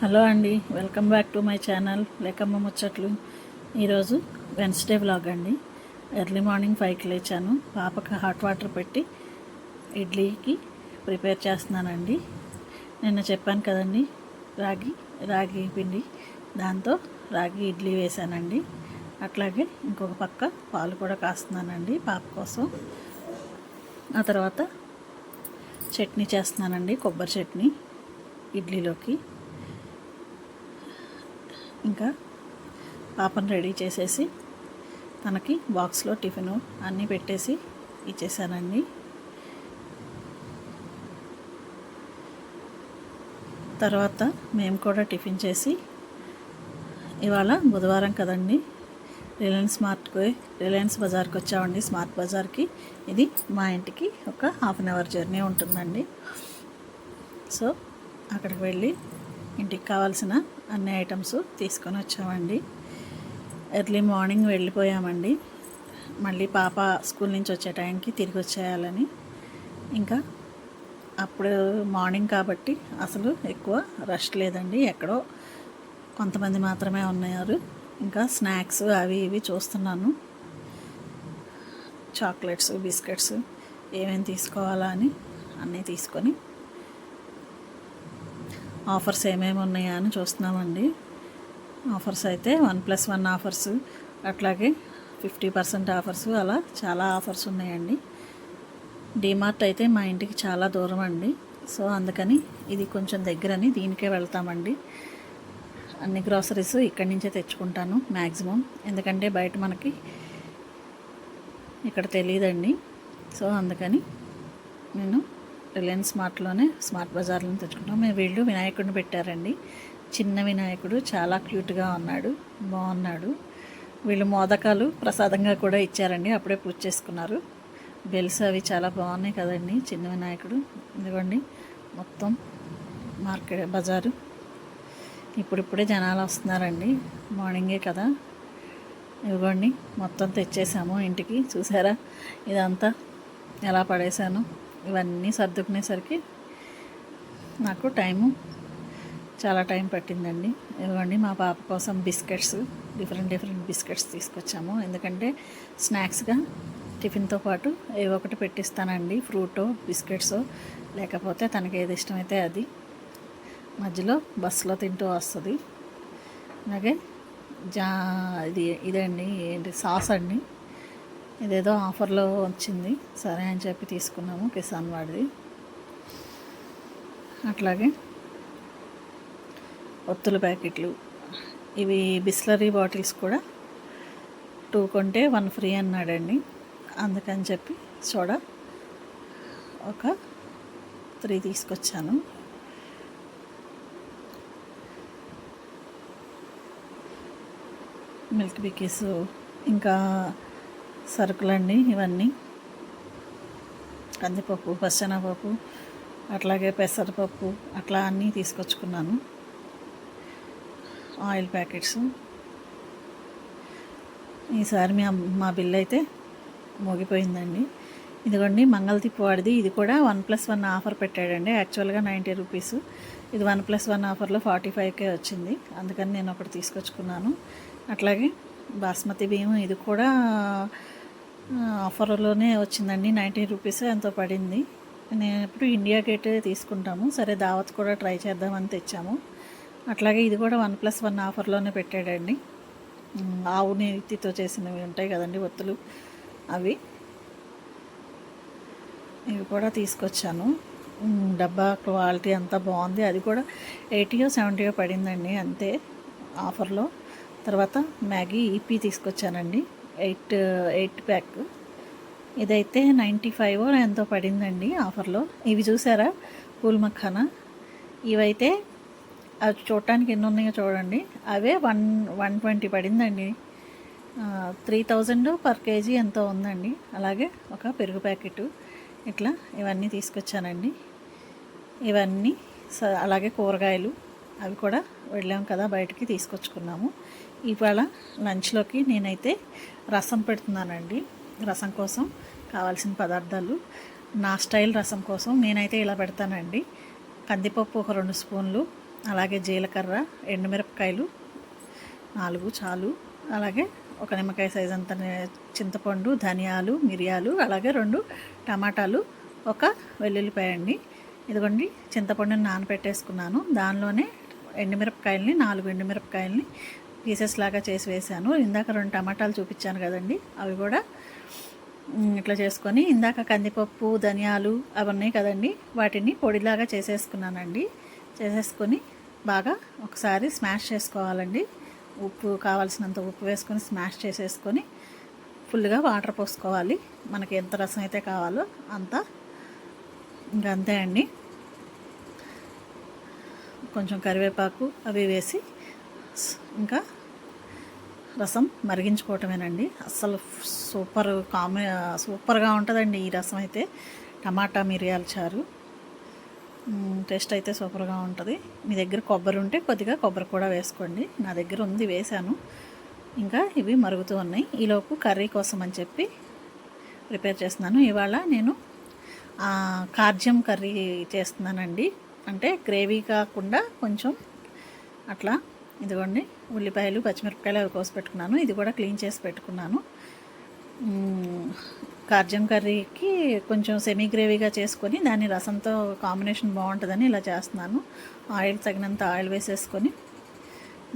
Hello అండి welcome back to my channel Lekamma Muchchatlu. ఈరోజు Wednesday vlog అండి. Early morning ఫైవ్కి లేచాను. పాపకు హాట్ వాటర్ పెట్టి ఇడ్లీకి ప్రిపేర్ చేస్తున్నానండి. నిన్న చెప్పాను కదండి రాగి రాగి పిండి దాంతో రాగి ఇడ్లీ వేశానండి. అట్లాగే ఇంకొక పక్క పాలు కూడా కాస్తున్నానండి పాప కోసం. ఆ తర్వాత చట్నీ చేస్తున్నానండి కొబ్బరి చట్నీ ఇడ్లీలోకి. ఇంకా పాపను రెడీ చేసేసి తనకి బాక్స్లో టిఫిన్ అన్నీ పెట్టేసి ఇచ్చేసానండి. తర్వాత మేము కూడా టిఫిన్ చేసి ఇవాళ బుధవారం కదండి రిలయన్స్ మార్ట్కి రిలయన్స్ బజార్కి వచ్చామండి. స్మార్ట్ బజార్కి. ఇది మా ఇంటికి ఒక హాఫ్ అన్ అవర్ జర్నీ ఉంటుందండి. సో అక్కడికి వెళ్ళి ఇంటికి కావాల్సిన అన్ని ఐటమ్స్ తీసుకొని వచ్చామండి. ఎర్లీ మార్నింగ్ వెళ్ళిపోయామండి. మళ్ళీ పాప స్కూల్ నుంచి వచ్చే టైంకి తిరిగి వచ్చేయాలని. ఇంకా అప్పుడు మార్నింగ్ కాబట్టి అసలు ఎక్కువ రష్ లేదండి. ఎక్కడో కొంతమంది మాత్రమే ఉన్నారు. ఇంకా స్నాక్స్ అవి ఇవి చూస్తున్నాను. చాక్లెట్స్ బిస్కెట్స్ ఏమేమి తీసుకోవాలా అని అన్నీ తీసుకొని ఆఫర్స్ ఏమేమి ఉన్నాయా అని చూస్తున్నామండి. ఆఫర్స్ అయితే వన్ ప్లస్ వన్ ఆఫర్స్ అట్లాగే ఫిఫ్టీ పర్సెంట్ ఆఫర్స్ అలా చాలా ఆఫర్స్ ఉన్నాయండి. డిమార్ట్ అయితే మా ఇంటికి చాలా దూరం అండి. సో అందుకని ఇది కొంచెం దగ్గరని దీనికే వెళ్తామండి. అన్ని గ్రాసరీస్ ఇక్కడి నుంచే తెచ్చుకుంటాను మ్యాక్సిమం ఎందుకంటే బయట మనకి ఇక్కడ తెలియదండి సో అందుకని నేను రిలయన్స్ మార్ట్లోనే స్మార్ట్ బజార్లో తెచ్చుకుంటాం. మేము వీళ్ళు వినాయకుడిని పెట్టారండి. చిన్న వినాయకుడు చాలా క్యూట్గా ఉన్నాడు బాగున్నాడు. వీళ్ళు మోదకాలు ప్రసాదంగా కూడా ఇచ్చారండి అప్పుడే పూజ చేసుకున్నారు. బెల్స్ అవి చాలా బాగున్నాయి కదండి చిన్న వినాయకుడు. ఇదిగోండి మొత్తం మార్కెట్ బజారు. ఇప్పుడిప్పుడే జనాలు వస్తున్నారండి మార్నింగే కదా. ఇదిగోండి మొత్తం తెచ్చేసాము ఇంటికి. చూసారా? ఇదంతా ఎలా పడేశాను ఇవన్నీ సర్దుకునేసరికి నాకు టైము చాలా టైం పట్టిందండి. ఇవ్వండి మా పాప కోసం బిస్కెట్స్ డిఫరెంట్ డిఫరెంట్ బిస్కెట్స్ తీసుకొచ్చాము. ఎందుకంటే స్నాక్స్గా టిఫిన్తో పాటు ఏవో ఒకటి పెట్టిస్తానండి ఫ్రూటో బిస్కెట్సో లేకపోతే తనకి ఏది ఇష్టమైతే అది. మధ్యలో బస్సులో తింటూ వస్తుంది. అలాగే జా ఇది ఇదండి ఏంటి సాస్ అండి. ఇదేదో ఆఫర్లో వచ్చింది. సరే అని చెప్పి తీసుకున్నాము. కిసాన్ వాడిది. అట్లాగే ఒత్తుల ప్యాకెట్లు. ఇవి బిస్లరీ బాటిల్స్ కూడా. టూ కొంటే వన్ ఫ్రీ అన్నాడండి. అందుకని చెప్పి సోడా ఒక త్రీ తీసుకొచ్చాను. మిల్క్ బికీస్ ఇంకా సరుకులండి ఇవన్నీ. కందిపప్పు పచ్చనపప్పు అట్లాగే పెసరపప్పు అట్లా అన్నీ తీసుకొచ్చుకున్నాను. Oil packets. ఈసారి మా మా బిల్ అయితే మోగిపోయిందండి. ఇదిగోండి మంగళతిప్పు వాడిది. ఇది కూడా వన్ ప్లస్ వన్ ఆఫర్ పెట్టాడండి. యాక్చువల్గా నైంటీ రూపీస్. ఇది వన్ ప్లస్ వన్ ఆఫర్లో ఫార్టీ ఫైవ్కే వచ్చింది. అందుకని నేను ఒకటి తీసుకొచ్చుకున్నాను. అట్లాగే బాస్మతి బియ్యం ఇది కూడా ఆఫర్లోనే వచ్చిందండి నైంటీ రూపీస్ ఎంతో పడింది. నేను ఎప్పుడు ఇండియా గేట్ తీసుకుంటాము. సరే దావత్ కూడా ట్రై చేద్దామని తెచ్చాము. అట్లాగే ఇది కూడా వన్ ప్లస్ వన్ ఆఫర్లోనే పెట్టాడండి. ఆవు నీతితో చేసినవి ఉంటాయి కదండి ఒత్తులు అవి. ఇవి కూడా తీసుకొచ్చాను. డబ్బా క్వాలిటీ అంతా బాగుంది. అది కూడా ఎయిటీయో సెవెంటీయో పడిందండి అంతే ఆఫర్లో. తర్వాత మ్యాగీ ఈపీ తీసుకొచ్చానండి. Eight eight pack. ఇదైతే నైంటీ ఫైవ్ ఎంతో పడిందండి ఆఫర్లో. ఇవి చూసారా? పూల్ మఖానా. ఇవైతే అవి చూడటానికి ఎన్ని ఉన్నాయో చూడండి. అవే వన్ వన్ ట్వంటీ పడిందండి. త్రీ థౌజండ్ పర్ కేజీ ఎంతో ఉందండి. అలాగే ఒక పెరుగు ప్యాకెట్. ఇట్లా ఇవన్నీ తీసుకొచ్చానండి. ఇవన్నీ స అలాగే కూరగాయలు. అవి కూడా వెళ్ళాం కదా బయటికి తీసుకొచ్చుకున్నాము. ఇవాళ లంచ్లోకి నేనైతే రసం పెడుతున్నానండి. రసం కోసం కావాల్సిన పదార్థాలు. నా స్టైల్ రసం కోసం నేనైతే ఇలా పెడతానండి. కందిపప్పు ఒక రెండు స్పూన్లు అలాగే జీలకర్ర ఎండుమిరపకాయలు నాలుగు చాలు అలాగే ఒక నిమ్మకాయ సైజ్ అంత చింతపండు ధనియాలు మిరియాలు అలాగే రెండు టమాటాలు ఒక వెల్లుల్లిపాయ అండి. ఇదిగోండి చింతపండుని నానబెట్టేసుకున్నాను దానిలోనే ఎండుమిరపకాయలని నాలుగు ఎండుమిరపకాయలని పీసెస్ లాగా చేసి వేసాను ఇందాక రెండు టమాటాలు చూపించాను కదండి. అవి కూడా ఇట్లా చేసుకొని ఇందాక కందిపప్పు ధనియాలు అవన్నీ కదండి. వాటిని పొడిలాగా చేసేసుకున్నానండి. చేసేసుకొని బాగా ఒకసారి స్మాష్ చేసుకోవాలండి. ఉప్పు కావాల్సినంత ఉప్పు వేసుకొని స్మాష్ చేసేసుకొని ఫుల్గా వాటర్ పోసుకోవాలి. మనకి ఎంత రసం అయితే కావాలో అంత. ఇంకా అంతే అండి. కొంచెం కరివేపాకు అవి వేసి ఇంకా రసం మరిగించుకోవటమేనండి. అస్సలు సూపర్ కామె సూపర్గా ఉంటుందండి ఈ రసం అయితే. టమాటా మిరియాల చారు. టేస్ట్ అయితే సూపర్గా ఉంటుంది. మీ దగ్గర కొబ్బరి ఉంటే కొద్దిగా కొబ్బరి కూడా వేసుకోండి. నా దగ్గర ఉంది వేశాను. ఇంకా ఇవి మరుగుతూ ఉన్నాయి. ఈలోపు కర్రీ కోసం అని చెప్పి ప్రిపేర్ చేస్తున్నాను. ఇవాళ నేను కార్జ్యం కర్రీ చేస్తున్నానండి. అంటే గ్రేవీ కాకుండా కొంచెం అట్లా ఇదిగోండి ఉల్లిపాయలు పచ్చిమిరపకాయలు అవి కోసి పెట్టుకున్నాను. ఇది కూడా క్లీన్ చేసి పెట్టుకున్నాను. కార్జం కర్రీకి కొంచెం సెమీ గ్రేవీగా చేసుకొని దాని రసంతో కాంబినేషన్ బాగుంటుందని ఇలా చేస్తున్నాను. ఆయిల్ తగినంత ఆయిల్ వేసేసుకొని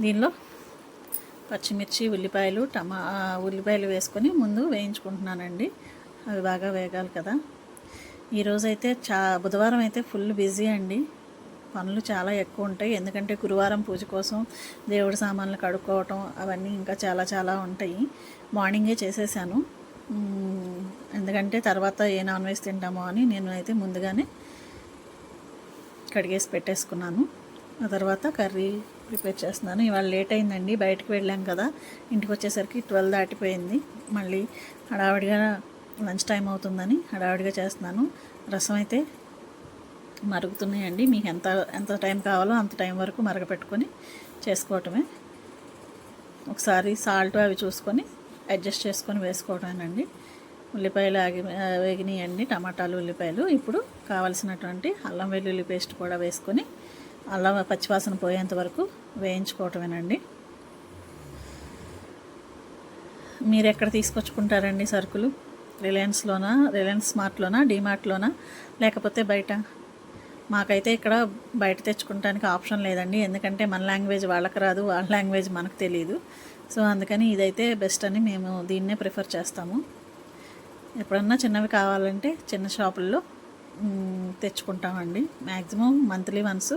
దీనిలో పచ్చిమిర్చి ఉల్లిపాయలు టమా ఉల్లిపాయలు వేసుకొని ముందు వేయించుకుంటున్నానండి. అవి బాగా వేగాలి కదా. ఈరోజైతే చా బుధవారం అయితే ఫుల్ బిజీ అండి. పనులు చాలా ఎక్కువ ఉంటాయి. ఎందుకంటే గురువారం పూజ కోసం దేవుడి సామాన్లు కడుక్కోవటం అవన్నీ ఇంకా చాలా చాలా ఉంటాయి. మార్నింగే చేసేసాను. ఎందుకంటే తర్వాత ఏ నాన్ వెజ్ తింటామో అని నేను అయితే ముందుగానే కడిగేసి పెట్టేసుకున్నాను. ఆ తర్వాత కర్రీ ప్రిపేర్ చేస్తున్నాను. ఇవాళ లేట్ అయిందండి. బయటకు వెళ్ళాం కదా. ఇంటికి వచ్చేసరికి ట్వెల్వ్ దాటిపోయింది. మళ్ళీ హడావిడిగా లంచ్ టైం అవుతుందని హడావిడిగా చేస్తున్నాను. రసం అయితే మరుగుతున్నాయండి. మీకు ఎంత ఎంత టైం కావాలో అంత టైం వరకు మరగపెట్టుకొని చేసుకోవటమే. ఒకసారి సాల్ట్ అవి చూసుకొని అడ్జస్ట్ చేసుకొని వేసుకోవటమేనండి. ఉల్లిపాయలు ఆగి వేగినాయండి టమాటాలు ఉల్లిపాయలు. ఇప్పుడు కావలసినటువంటి అల్లం వెల్లుల్లి పేస్ట్ కూడా వేసుకొని అల్లం పచ్చివాసన పోయేంత వరకు వేయించుకోవటమేనండి. మీరు ఎక్కడ తీసుకొచ్చుకుంటారండి సరుకులు? రిలయన్స్లోనా? రిలయన్స్ స్మార్ట్లోనా? డీమార్ట్లోనా? లేకపోతే బయట? మాకైతే ఇక్కడ బయట తెచ్చుకోవడానికి ఆప్షన్ లేదండి. ఎందుకంటే మన లాంగ్వేజ్ వాళ్ళకి రాదు వాళ్ళ లాంగ్వేజ్ మనకు తెలియదు సో అందుకని ఇదైతే బెస్ట్ అని మేము దీన్నే ప్రిఫర్ చేస్తాము. ఎప్పుడన్నా చిన్నవి కావాలంటే చిన్న షాపుల్లో తెచ్చుకుంటామండి. మ్యాక్సిమం మంత్లీ వన్స్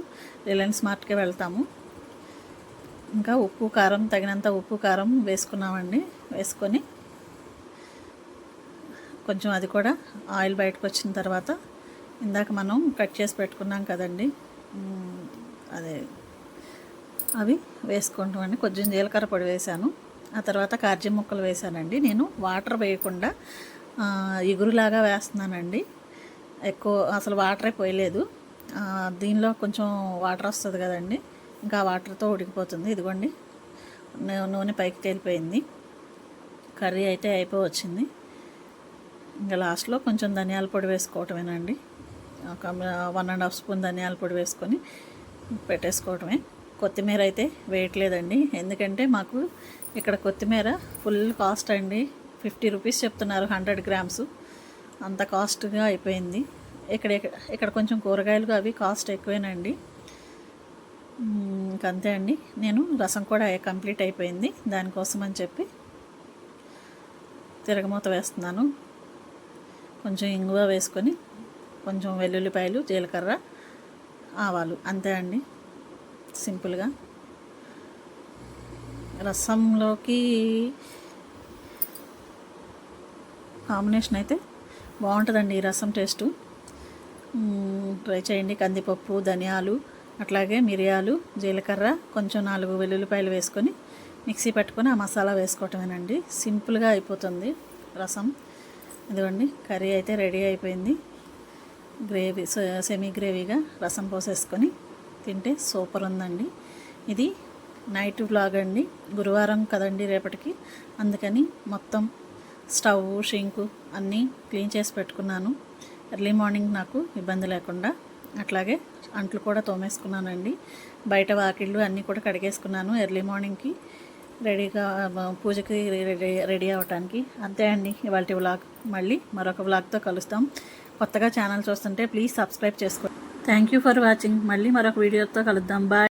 రిలయన్స్ మార్ట్కే వెళ్తాము. ఇంకా ఉప్పు కారం తగినంత ఉప్పు కారం వేసుకున్నామండి. వేసుకొని కొంచెం అది కూడా ఆయిల్ బయటకు వచ్చిన తర్వాత ఇందాక మనం కట్ చేసి పెట్టుకున్నాం కదండి. అదే. అవి వేసుకుంటామండి. కొంచెం జీలకర్ర పొడి వేశాను. ఆ తర్వాత కార్జి ముక్కలు వేశానండి. నేను వాటర్ వేయకుండా ఇగురులాగా వేస్తున్నానండి. ఎక్కువ అసలు వాటరే పోయలేదు. దీనిలో కొంచెం వాటర్ వస్తుంది కదండి. ఇంకా వాటర్తో ఉడికిపోతుంది. ఇదిగోండి. నూనె పైకి తేలిపోయింది. కర్రీ అయితే అయిపోవచ్చింది. ఇంకా లాస్ట్లో కొంచెం ధనియాల పొడి వేసుకోవటమేనండి. ఒక వన్ అండ్ హాఫ్ స్పూన్ ధనియాల పొడి వేసుకొని పెట్టేసుకోవడమే కొత్తిమీర అయితే వేయట్లేదండి. ఎందుకంటే మాకు ఇక్కడ కొత్తిమీర ఫుల్ కాస్ట్ అండి. ఫిఫ్టీ రూపీస్ చెప్తున్నారు హండ్రెడ్ గ్రామ్స్. అంత కాస్ట్గా అయిపోయింది. ఇక్కడ ఇక్కడ కొంచెం కూరగాయలు అవి కాస్ట్ ఎక్కువేనండి. ఇంకంతే అండి. నేను రసం కూడా కంప్లీట్ అయిపోయింది. దానికోసం అని చెప్పి తిరగమూత వేస్తున్నాను. కొంచెం ఇంగువ వేసుకొని కొంచెం వెల్లుల్లిపాయలు జీలకర్ర ఆవాలు. అంతే అండి. సింపుల్గా. రసంలోకి కాంబినేషన్ అయితే బాగుంటుందండి ఈ రసం టేస్టు. ట్రై చేయండి. కందిపప్పు ధనియాలు అట్లాగే మిరియాలు జీలకర్ర కొంచెం నాలుగు వెల్లుల్లిపాయలు వేసుకొని మిక్సీ పెట్టుకొని ఆ మసాలా వేసుకోవటమేనండి. సింపుల్గా అయిపోతుంది రసం. ఇదిగోండి కర్రీ అయితే రెడీ అయిపోయింది. గ్రేవీ సెమీ గ్రేవీగా రసం పోసేసుకొని తింటే సూపర్ ఉందండి. ఇది నైట్ వ్లాగ్ అండి. గురువారం కదండి రేపటికి. అందుకని మొత్తం స్టవ్ షింకు అన్నీ క్లీన్ చేసి పెట్టుకున్నాను. ఎర్లీ మార్నింగ్ నాకు ఇబ్బంది లేకుండా అట్లాగే అంట్లు కూడా తోమేసుకున్నానండి. బయట వాకిళ్ళు అన్నీ కూడా కడిగేసుకున్నాను. ఎర్లీ మార్నింగ్కి రెడీగా పూజకి రెడీ రెడీ అవ్వటానికి అంతే అండి ఇవాళ వ్లాగ్. మళ్ళీ మరొక వ్లాగ్తో కలుస్తాం. కొత్తగా ఛానల్ చూస్తుంటే ప్లీజ్ సబ్స్క్రైబ్ చేసుకోండి. థ్యాంక్ యూ ఫర్ వాచింగ్ మళ్ళీ మరొక వీడియోతో కలుద్దాం. బాయ్